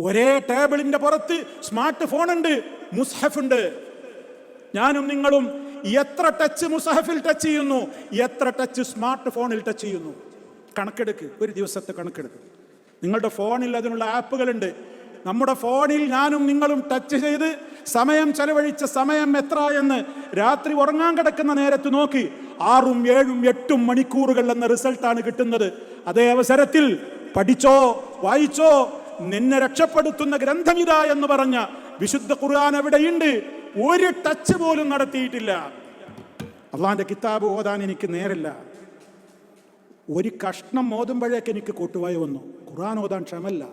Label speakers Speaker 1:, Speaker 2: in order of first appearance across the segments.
Speaker 1: ഒരേ ടേബിളിന്റെ പുറത്ത് സ്മാർട്ട് ഫോൺ ഉണ്ട് മുസ്ഹഫ് ഉണ്ട്. ഞാനും നിങ്ങളും എത്ര ടച്ച് മുസഹഫിൽ ടച്ച് ചെയ്യുന്നു എത്ര ടച്ച് സ്മാർട്ട് ഫോണിൽ ടച്ച് ചെയ്യുന്നു. കണക്കെടുക്ക് ഒരു ദിവസത്തെ കണക്കെടുക്ക്. നിങ്ങളുടെ ഫോണിൽ അതിനുള്ള ആപ്പുകളുണ്ട്. നമ്മുടെ ഫോണിൽ ഞാനും നിങ്ങളും ടച്ച് ചെയ്ത് സമയം ചെലവഴിച്ച സമയം എത്ര എന്ന് രാത്രി ഉറങ്ങാൻ കിടക്കുന്ന നേരത്ത് നോക്കി. ആറും ഏഴും എട്ടും മണിക്കൂറുകൾ എന്ന റിസൾട്ടാണ് കിട്ടുന്നത്. അതേ അവസരത്തിൽ പഠിച്ചോ വായിച്ചോ നിന്നെ രക്ഷപ്പെടുത്തുന്ന ഗ്രന്ഥമിത എന്ന് പറഞ്ഞ വിശുദ്ധ ഖുർആൻ എവിടെയുണ്ട്? ഒരു ടച്ച് പോലും നടത്തിയിട്ടില്ല. അള്ളാന്റെ കിതാബ് ഓതാൻ എനിക്ക് നേരല്ല. ഒരു കഷ്ണം ഓതുമ്പോഴേക്ക് എനിക്ക് കൊട്ടുവായി വന്നു. ഖുർആൻ ഓതാൻ ക്ഷമല്ല.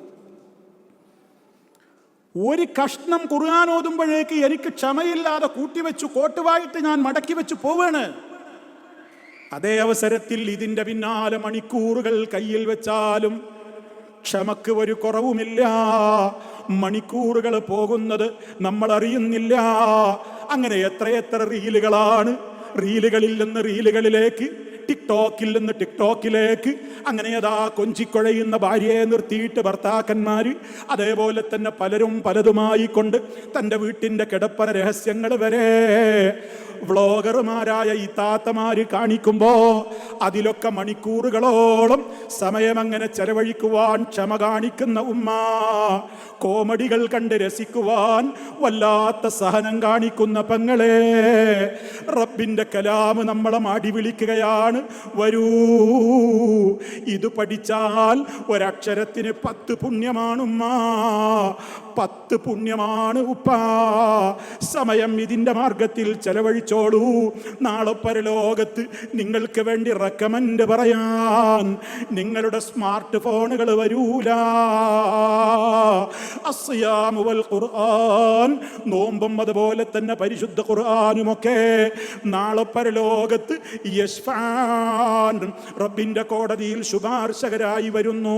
Speaker 1: ഒരു കഷ്ണം ഖുർആൻ ഓതുമ്പോഴേക്ക് എനിക്ക് ക്ഷമയില്ലാതെ കൂട്ടിവെച്ചു കോട്ടുവായിട്ട് ഞാൻ മടക്കി വെച്ചു പോവാണ്. അതേ അവസരത്തിൽ ഇതിന്റെ പിന്നാലെ മണിക്കൂറുകൾ കയ്യിൽ വെച്ചാലും ക്ഷമക്ക് ഒരു കുറവുമില്ല. മണിക്കൂറുകൾ പോകുന്നത് നമ്മൾ അറിയുന്നില്ല അങ്ങനെ എത്രയെത്ര റീലുകളാണ്. റീലുകളിൽ നിന്ന് റീലുകളിലേക്ക് ടിക്ടോക്കിൽ നിന്ന് ടിക്ടോക്കിലേക്ക്. അങ്ങനെ അതാ കൊഞ്ചിക്കുഴയുന്ന ഭാര്യയെ നിർത്തിയിട്ട് ഭർത്താക്കന്മാർ അതേപോലെ തന്നെ പലരും പലതുമായി കൊണ്ട് തന്റെ വീട്ടിന്റെ കിടപ്പന രഹസ്യങ്ങൾ വരെ. വ്ളോഗർമാരായ ഈ താത്തമാര് കാണിക്കുമ്പോ അതിലൊക്കെ മണിക്കൂറുകളോളം സമയമങ്ങനെ ചെലവഴിക്കുവാൻ ക്ഷമ കാണിക്കുന്ന ഉമ്മ. കോമഡികൾ കണ്ട് രസിക്കുവാൻ വല്ലാത്ത സഹനം കാണിക്കുന്ന പെങ്ങളെ റബ്ബിന്റെ കലാമ് നമ്മളെ മാടി വിളിക്കുകയാണ്. വരൂ ഇത് പഠിച്ചാൽ ഒരക്ഷരത്തിന് പത്ത് പുണ്യമാണുമ്മ പത്ത് പുണ്യമാണ് ഉപ്പാ. സമയം ഇതിന്റെ മാർഗത്തിൽ ചെലവഴിച്ചോളൂ. നാളെ പരലോകത്ത് നിങ്ങൾക്ക് വേണ്ടി റെക്കമെൻഡ് പറയാൻ നിങ്ങളുടെ സ്മാർട്ട് ഫോണുകൾ വരൂല. ഖുർആൻ. നോമ്പും അതുപോലെ തന്നെ പരിശുദ്ധ ഖുർആനുമൊക്കെ നാളെ പരലോകത്ത് യശ്ഫാൻ. റബ്ബിന്റെ കോടതിയിൽ ശുപാർശകരായി വരുന്നു.